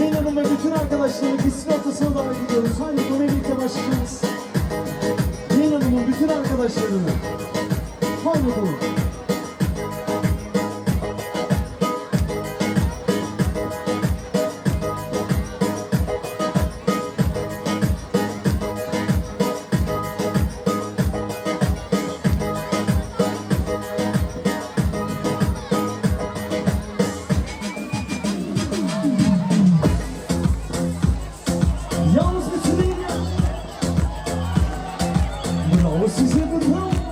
Leyla'nın ve bütün arkadaşlarının pistin ortasına davet ediyoruz. Haydi konuya birlikte başlayacağız. Leyla'nın bütün arkadaşlarını. Haydi bakalım. Vocês levantam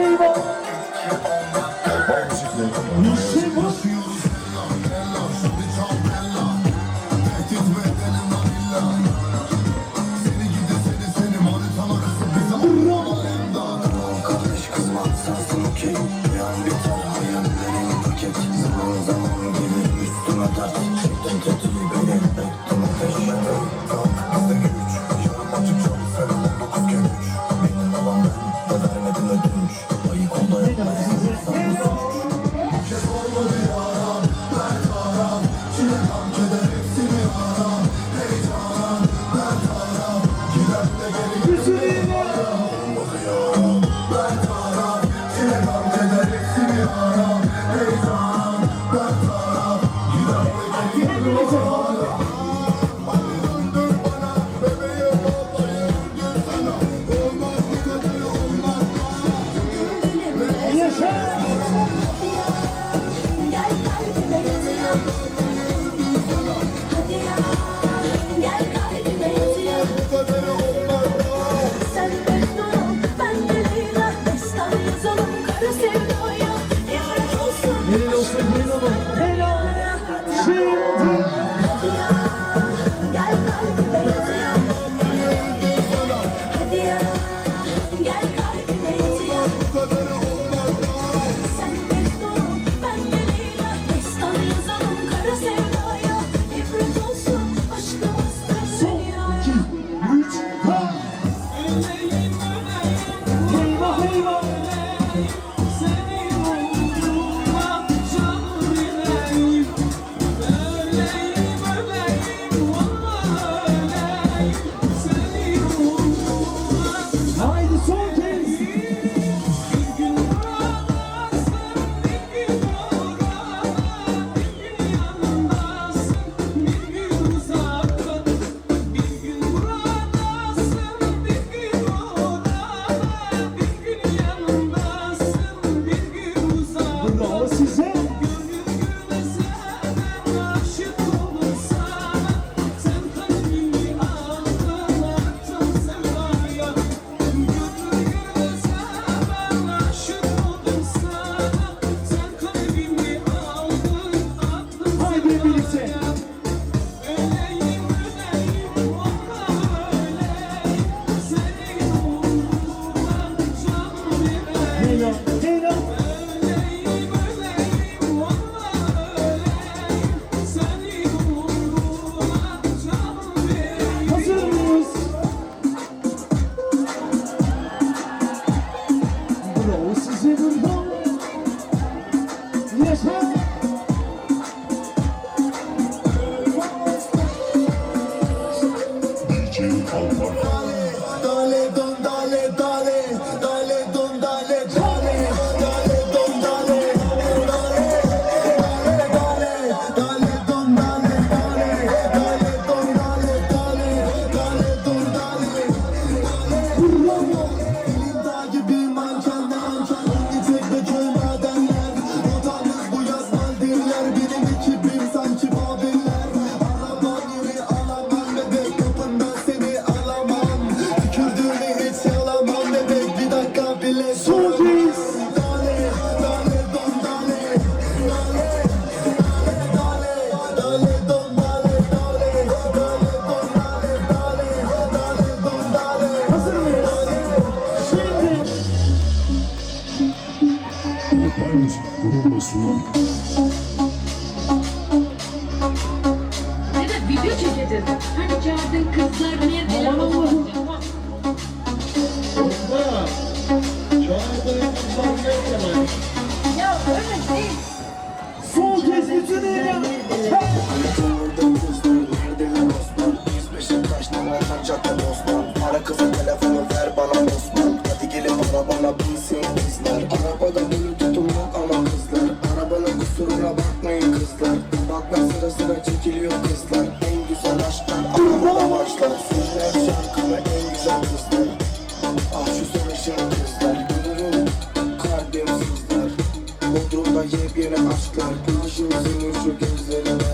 네이버 çekeceğiz. Hani çağırdığın kızlar niye telefon bakacak? Ya öyle değil. Son kez bütün. Para kızı telefonu ver bana Osman Hadi gelin arabana binsin kızlar Arabada bluetooth'um yok ama kızlar Arabanın kusuruna bakmayın kızlar Bakma sıra sıra çekiliyor kızlar Ah şu savaşan kızlar Kırılır kalbim sızlar yepyeni aşklar. Kılıçın sinir şu gözlerine.